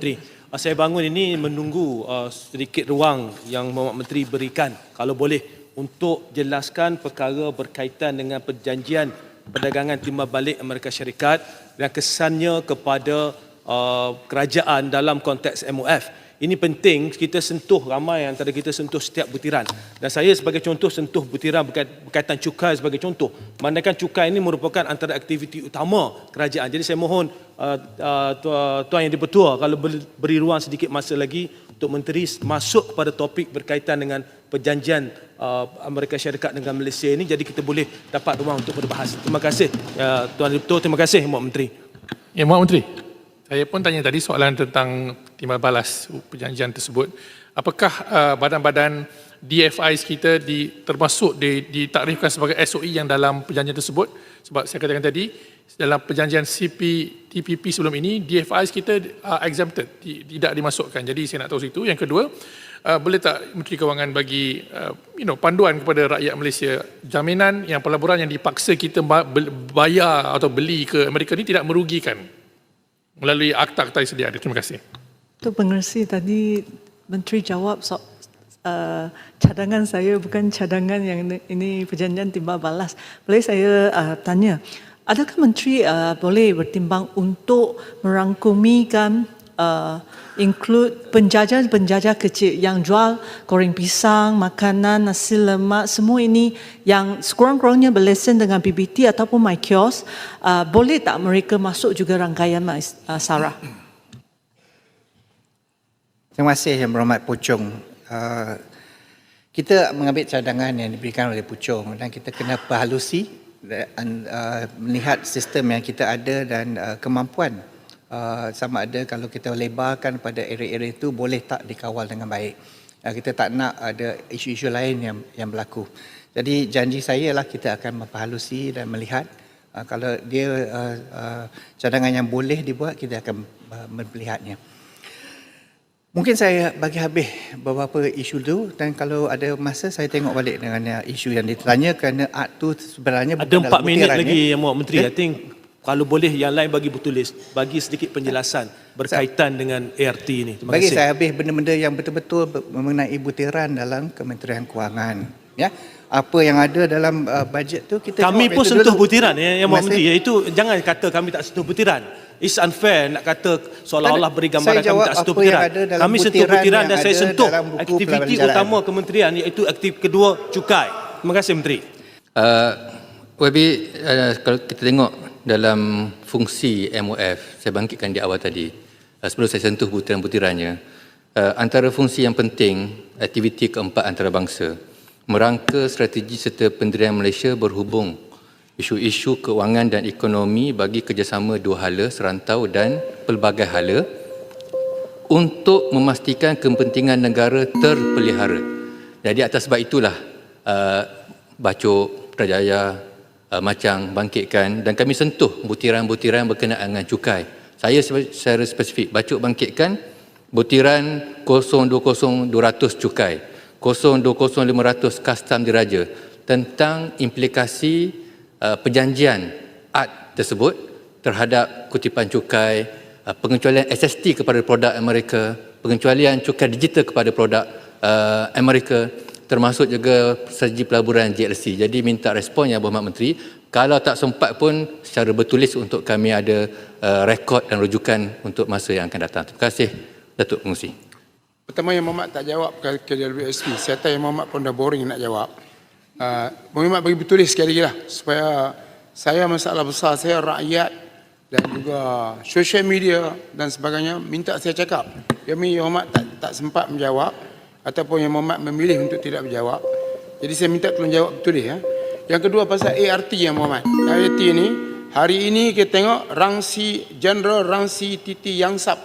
Menteri. Uh, Saya bangun ini menunggu uh, sedikit ruang yang Muhammad Menteri berikan kalau boleh untuk jelaskan perkara berkaitan dengan perjanjian perdagangan timbal balik Amerika Syarikat dan kesannya kepada uh, kerajaan dalam konteks MOF. Ini penting kita sentuh ramai antara kita sentuh setiap butiran. Dan saya sebagai contoh sentuh butiran berkait- berkaitan cukai sebagai contoh. Mandakan cukai ini merupakan antara aktiviti utama kerajaan. Jadi saya mohon uh, uh, tuan, yang dipertua kalau beri, ruang sedikit masa lagi untuk menteri masuk kepada topik berkaitan dengan perjanjian uh, Amerika Syarikat dengan Malaysia ini jadi kita boleh dapat ruang untuk berbahas. Terima kasih uh, tuan dipertua, terima kasih Muhammad Menteri. Ya, Muhammad Menteri. Saya pun tanya tadi soalan tentang timbal balas perjanjian tersebut. Apakah uh, badan-badan DFIs kita di, termasuk di, ditakdirkan sebagai SOE yang dalam perjanjian tersebut? Sebab saya katakan tadi, dalam perjanjian CP, TPP sebelum ini, DFIs kita are exempted, di, tidak dimasukkan. Jadi saya nak tahu situ. Yang kedua, uh, boleh tak Menteri Kewangan bagi uh, you know, panduan kepada rakyat Malaysia, jaminan yang pelaburan yang dipaksa kita bayar atau beli ke Amerika ini tidak merugikan melalui akta-akta yang sedia ada. Terima kasih. Untuk pengerusi tadi Menteri jawab so, uh, cadangan saya bukan cadangan yang ini, ini perjanjian timbal balas. Boleh saya uh, tanya, adakah Menteri uh, boleh bertimbang untuk merangkumikan uh, include penjajah-penjajah kecil yang jual goreng pisang, makanan, nasi lemak, semua ini yang sekurang-kurangnya berlesen dengan BBT ataupun My Kiosk, uh, boleh tak mereka masuk juga rangkaian uh, Sarah? Terima kasih Yang Berhormat Puchong. Uh, kita mengambil cadangan yang diberikan oleh Puchong dan kita kena perhalusi dan uh, melihat sistem yang kita ada dan uh, kemampuan uh, sama ada kalau kita lebarkan pada area-area itu boleh tak dikawal dengan baik. Uh, kita tak nak ada isu-isu lain yang yang berlaku. Jadi janji saya lah kita akan memperhalusi dan melihat uh, kalau dia uh, uh, cadangan yang boleh dibuat kita akan uh, melihatnya. Mungkin saya bagi habis beberapa isu tu dan kalau ada masa saya tengok balik dengan isu yang ditanya kerana art tu sebenarnya Ada empat minit lagi ya. yang Muhammad Menteri. Ya. I think kalau boleh yang lain bagi bertulis, bagi sedikit penjelasan berkaitan dengan ART ini. Terima Bagi kasih. saya habis benda-benda yang betul-betul mengenai butiran dalam Kementerian Kewangan. Ya, apa yang ada dalam uh, bajet tu kita Kami pun sentuh dulu. butiran ya, yang Menteri. Iaitu jangan kata kami tak sentuh butiran. It's unfair nak kata seolah-olah beri gambaran Saya kami jawab tak sentuh apa yang butiran. ada dalam Kami sentuh butiran butiran yang dan saya sentuh aktiviti utama kementerian iaitu aktif kedua cukai. Terima kasih Menteri. Uh, YB, uh, kalau kita tengok dalam fungsi MOF, saya bangkitkan di awal tadi, uh, sebelum saya sentuh butiran-butirannya, uh, antara fungsi yang penting, aktiviti keempat antarabangsa, merangka strategi serta pendirian Malaysia berhubung isu-isu keuangan dan ekonomi bagi kerjasama dua hala, serantau dan pelbagai hala, untuk memastikan kepentingan negara terpelihara. Jadi atas sebab itulah uh, Bacok, Putrajaya, uh, Macang bangkitkan dan kami sentuh butiran-butiran berkenaan dengan cukai. Saya secara spesifik Bacok bangkitkan butiran 020-200 cukai, 020-500 custom diraja tentang implikasi uh, perjanjian AT tersebut terhadap kutipan cukai, uh, pengecualian SST kepada produk Amerika, pengecualian cukai digital kepada produk uh, Amerika, termasuk juga strategi pelaburan JLC. Jadi minta respon yang Berhormat Menteri, kalau tak sempat pun secara bertulis untuk kami ada uh, rekod dan rujukan untuk masa yang akan datang. Terima kasih Datuk Pengurusi. Pertama yang Muhammad tak jawab ke, ke WSP. Saya tahu yang Muhammad pun dah boring nak jawab. Uh, Muhammad bagi bertulis sekali lagi lah. Supaya saya masalah besar saya rakyat dan juga social media dan sebagainya minta saya cakap. Yang Muhammad tak, tak sempat menjawab ataupun yang Muhammad memilih untuk tidak menjawab. Jadi saya minta tolong jawab bertulis ya. Yang kedua pasal ART yang Muhammad. ART ni hari ini kita tengok Rangsi General Rangsi Titi Yangsap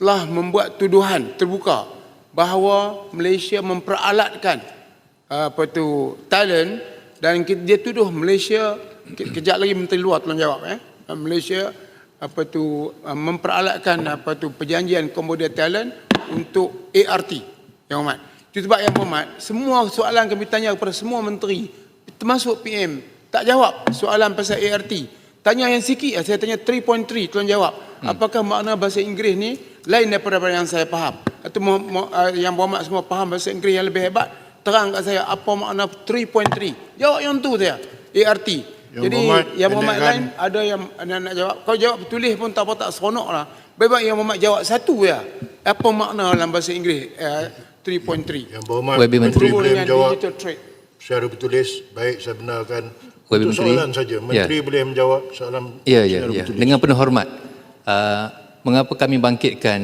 telah membuat tuduhan terbuka bahawa Malaysia memperalatkan uh, apa tu talent dan dia tuduh Malaysia ke- kejap lagi menteri luar tolong jawab eh Uh, Malaysia apa tu uh, memperalatkan apa tu perjanjian Cambodia talent untuk ART yang hormat. Itu sebab yang hormat semua soalan kami tanya kepada semua menteri termasuk PM tak jawab soalan pasal ART. Tanya yang sikit saya tanya 3.3 tolong jawab. Apakah makna bahasa Inggeris ni lain daripada yang saya faham. Atau mu- mu- uh, yang berhormat semua faham bahasa Inggeris yang lebih hebat, terang kat saya apa makna 3.3. Jawab yang tu saya. ART. Yang Jadi berhormat, yang pendekkan. lain ada yang ada nak jawab. Kau jawab bertulis pun tak apa tak seronok lah. Baik-baik yang berhormat jawab satu ya. Apa makna dalam bahasa Inggeris uh, 3.3? Yang berhormat Menteri. Boleh menjawab secara bertulis. Baik, saya benarkan. YB Untuk Menteri. soalan saja. Menteri Ya. boleh menjawab soalan Ya, ya, secara ya. bertulis. Dengan penuh hormat, uh, mengapa kami bangkitkan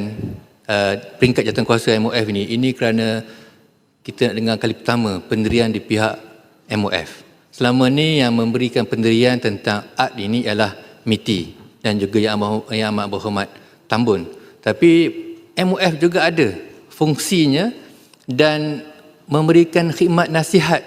uh, peringkat jawatankuasa MOF ini? Ini kerana kita nak dengar kali pertama pendirian di pihak MOF. Selama ni yang memberikan pendirian tentang art ini ialah MITI dan juga yang amat, yang amat berhormat Tambun. Tapi MOF juga ada fungsinya dan memberikan khidmat nasihat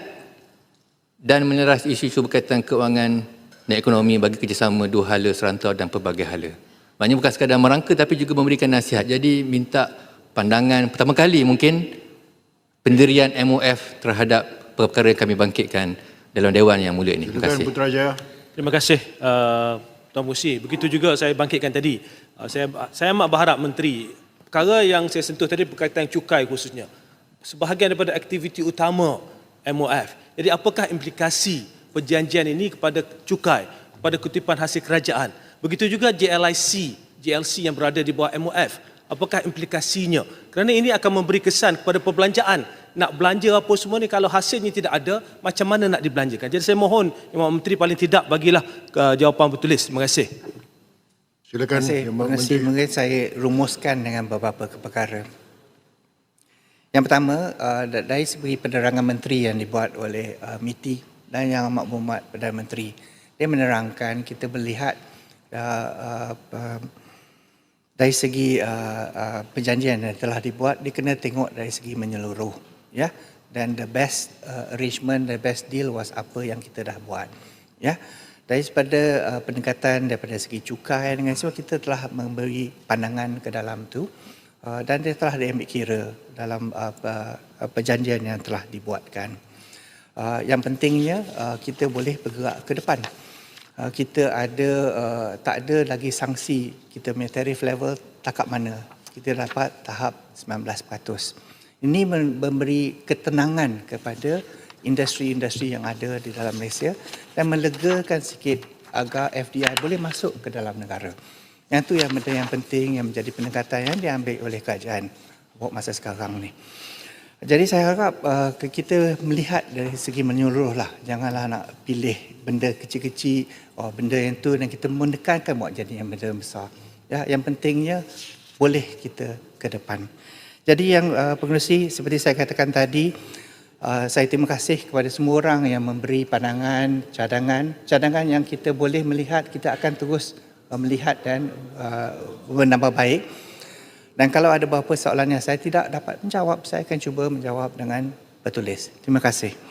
dan meneras isu-isu berkaitan keuangan dan ekonomi bagi kerjasama dua hala serantau dan pelbagai hala. Maknanya bukan sekadar merangka tapi juga memberikan nasihat. Jadi minta pandangan pertama kali mungkin pendirian MOF terhadap perkara yang kami bangkitkan dalam Dewan Yang Mulia ini. Terima kasih. Putrajaya. Terima kasih uh, Tuan Musi. Begitu juga saya bangkitkan tadi. Uh, saya saya amat berharap menteri perkara yang saya sentuh tadi berkaitan cukai khususnya. Sebahagian daripada aktiviti utama MOF. Jadi apakah implikasi perjanjian ini kepada cukai, kepada kutipan hasil kerajaan? Begitu juga JLIC, JLC yang berada di bawah MOF. Apakah implikasinya? Kerana ini akan memberi kesan kepada perbelanjaan. Nak belanja apa semua ni kalau hasilnya tidak ada, macam mana nak dibelanjakan? Jadi saya mohon Imam Menteri paling tidak bagilah uh, jawapan bertulis. Terima kasih. Silakan. Terima kasih. Yang Terima kasih. Mungkin saya rumuskan dengan beberapa perkara. Yang pertama, uh, da- dari segi penerangan menteri yang dibuat oleh uh, MITI dan yang amat berhormat Perdana Menteri, dia menerangkan kita melihat uh, uh, uh, dari segi uh, uh, perjanjian yang telah dibuat, dia kena tengok dari segi menyeluruh. ya. Dan the best uh, arrangement, the best deal was apa yang kita dah buat. Ya. Dari pada uh, pendekatan daripada segi cukai dengan semua kita telah memberi pandangan ke dalam tu dan dia telah diambil kira dalam uh, uh, perjanjian yang telah dibuatkan. Uh, yang pentingnya uh, kita boleh bergerak ke depan. Uh, kita ada uh, tak ada lagi sanksi kita punya tarif level takap mana. Kita dapat tahap 19%. Ini memberi ketenangan kepada industri-industri yang ada di dalam Malaysia dan melegakan sikit agar FDI boleh masuk ke dalam negara. Yang tu yang benda yang penting yang menjadi pendekatan yang diambil oleh kerajaan buat masa sekarang ni. Jadi saya harap uh, kita melihat dari segi menyeluruh lah. Janganlah nak pilih benda kecil-kecil, oh, benda yang tu dan kita menekankan buat jadi yang benda besar. Ya, yang pentingnya boleh kita ke depan. Jadi yang uh, pengerusi seperti saya katakan tadi, uh, saya terima kasih kepada semua orang yang memberi pandangan, cadangan. Cadangan yang kita boleh melihat, kita akan terus melihat dan uh, menambah baik. Dan kalau ada beberapa soalan yang saya tidak dapat menjawab, saya akan cuba menjawab dengan bertulis. Terima kasih.